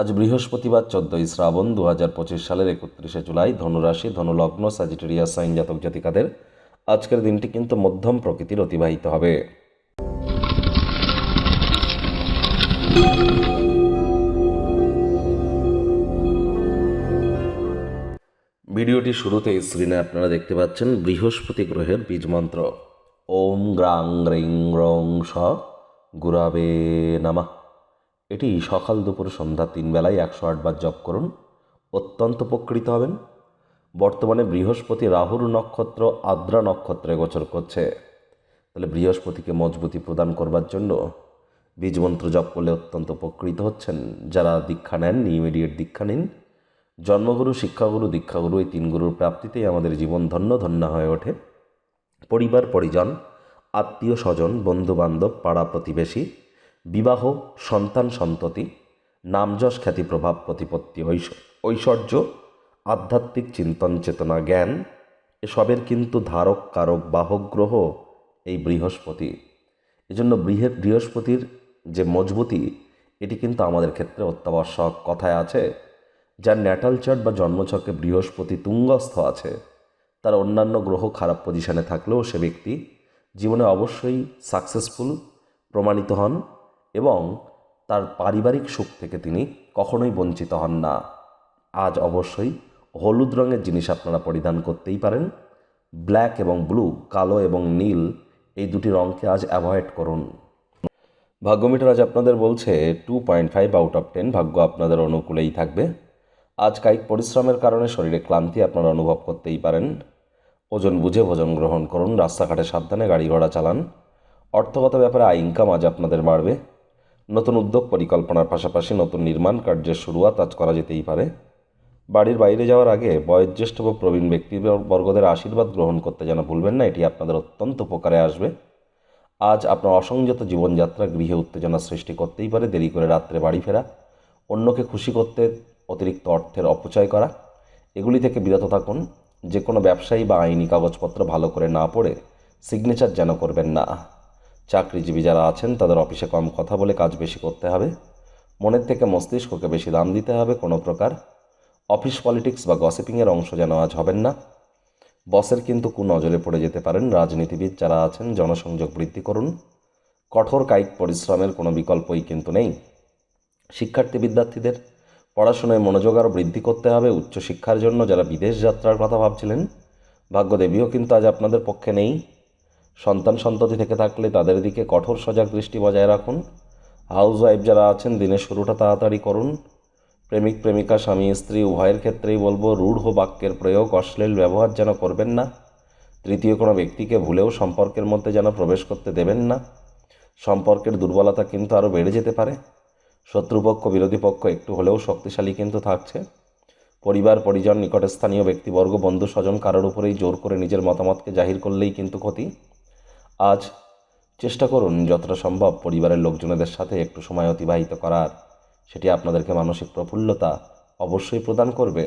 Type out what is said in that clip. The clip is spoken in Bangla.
আজ বৃহস্পতিবার চোদ্দই শ্রাবণ দু হাজার পঁচিশ সালের একত্রিশে জুলাই, ধনুরাশি, ধনুলগ্ন সাজিটেরিয়াস সাইন জাতক জাতিকাদের আজকের দিনটি কিন্তু মধ্যম প্রকৃতির অতিবাহিত হবে। ভিডিওটি শুরুতে স্ক্রিনে আপনারা দেখতে পাচ্ছেন বৃহস্পতি গ্রহের বীজ মন্ত্র। ওম গ্রাং রিং রং, স, গুরাবে, নামা। এটি সকাল দুপুর সন্ধ্যা তিন বেলায় একশো আটবার জপ করুন। অত্যন্ত উপকৃত হবেন। বর্তমানে বৃহস্পতি রাহুর নক্ষত্র আদ্রা নক্ষত্রে গোচর করছে। তাহলে বৃহস্পতিকে মজবুতি প্রদান করবার জন্য বীজমন্ত্র জপ করলে অত্যন্ত উপকৃত হচ্ছেন। যারা দীক্ষা নেন, ইমিডিয়েট দীক্ষা নিন। জন্মগুরু, শিক্ষাগুরু, দীক্ষাগুরু এই তিন গুরুর প্রাপ্তিতেই আমাদের জীবন ধন্য ধন্য হয়ে ওঠে। পরিবার, পরিজন, আত্মীয় স্বজন, বন্ধুবান্ধব, পাড়া প্রতিবেশী বিবাহ, সন্তান সন্ততি, নামযশ খ্যাতি প্রভাব প্রতিপত্তি ঐশ- ঐশ্বর্য, আধ্যাত্মিক চিন্তন চেতনা জ্ঞান, এসবের কিন্তু ধারক, কারক, বাহক গ্রহ এই বৃহস্পতি। এজন্য বৃহে, বৃহস্পতির যে মজবুতি, এটি কিন্তু আমাদের ক্ষেত্রে অত্যাবশ্যক কথায় আছে, যার ন্যাটাল চার্ট বা জন্মছকে বৃহস্পতি তুঙ্গস্থ আছে। তার অন্যান্য গ্রহ খারাপ পজিশনে থাকলেও সে ব্যক্তি জীবনে অবশ্যই সাকসেসফুল প্রমাণিত হন এবং তার পারিবারিক সুখ থেকে তিনি কখনোই বঞ্চিত হন না। আজ অবশ্যই হলুদ রঙের জিনিস আপনারা পরিধান করতেই পারেন। ব্ল্যাক এবং ব্লু, কালো এবং নীল এই দুটি রঙকে আজ অ্যাভয়েড করুন। ভাগ্যমিটার আজ আপনাদের বলছে two point five out of ten ভাগ্য আপনাদের অনুকূলেই থাকবে। আজ কায়িক পরিশ্রমের কারণে শরীরে ক্লান্তি আপনারা অনুভব করতেই পারেন। ওজন বুঝে ভোজন গ্রহণ করুন, রাস্তাঘাটে সাবধানে গাড়ি ঘোড়া চালান। অর্থগত ব্যাপারে আয় ইনকাম আজ আপনাদের বাড়বে। নতুন উদ্যোগ পরিকল্পনার পাশাপাশি নতুন নির্মাণ কার্যের শুরুয়াত আজ করা যেতেই পারে। বাড়ির বাইরে যাওয়ার আগে বয়োজ্যেষ্ঠ বা প্রবীণ ব্যক্তিবর্গদের আশীর্বাদ গ্রহণ করতে যেন ভুলবেন না, এটি আপনাদের অত্যন্ত উপকারে আসবে। আজ আপনার অসংযত জীবনযাত্রা গৃহে উত্তেজনা সৃষ্টি করতেই পারে, দেরি করে রাত্রে বাড়ি ফেরা, অন্যকে খুশি করতে অতিরিক্ত অর্থের অপচয় করা, এগুলি থেকে বিরত থাকুন, যে কোনো ব্যবসায়ী বা আইনি কাগজপত্র ভালো করে না পড়ে সিগনেচার যেন করবেন না। চাকরিজীবী যারা আছেন, তাদের অফিসে কম কথা বলে কাজ বেশি করতে হবে। মনের থেকে মস্তিষ্ককে বেশি দাম দিতে হবে কোনো প্রকার। অফিস পলিটিক্স বা গসিপিংয়ের অংশ যেন আজ হবেন না। বসের কিন্তু কু নজরে পড়ে যেতে পারেন রাজনীতিবিদ যারা আছেন, জনসংযোগ বৃদ্ধি করুন। কঠোর কায়িক পরিশ্রমের কোনো বিকল্পই কিন্তু নেই। শিক্ষার্থী বিদ্যার্থীদের পড়াশোনায় মনোযোগ আরও বৃদ্ধি করতে হবে। উচ্চশিক্ষার জন্য যারা বিদেশ যাত্রার কথা ভাবছিলেন, ভাগ্যদেবীও কিন্তু আজ আপনাদের পক্ষে নেই। সন্তান সন্ততি থেকে থাকলে তাদের দিকে কঠোর সজাগ দৃষ্টি বজায় রাখুন। হাউস ওয়াইফ যারা আছেন, দিনের শুরুটা তাড়াতাড়ি করুন। প্রেমিক, প্রেমিকা, স্বামী, স্ত্রী, উভয়ের ক্ষেত্রেই বলব, রূঢ় বাক্যের প্রয়োগ, অশ্লীল ব্যবহার যেন করবেন না। তৃতীয় কোনো ব্যক্তিকে ভুলেও সম্পর্কের মধ্যে যেন প্রবেশ করতে দেবেন না। সম্পর্কের দুর্বলতা কিন্তু আরও বেড়ে যেতে পারে। শত্রুপক্ষ, বিরোধী পক্ষ একটু হলেও শক্তিশালী কিন্তু থাকছে। পরিবার, পরিজন, নিকটস্থানীয় ব্যক্তিবর্গ বন্ধু স্বজন কারোর উপরেই জোর করে নিজের মতামতকে জাহির করলেই কিন্তু ক্ষতি। আজ চেষ্টা করুন যতটা সম্ভব পরিবারের লোকজনেদের সাথে একটু সময় অতিবাহিত করার। সেটি আপনাদেরকে মানসিক প্রফুল্লতা অবশ্যই প্রদান করবে।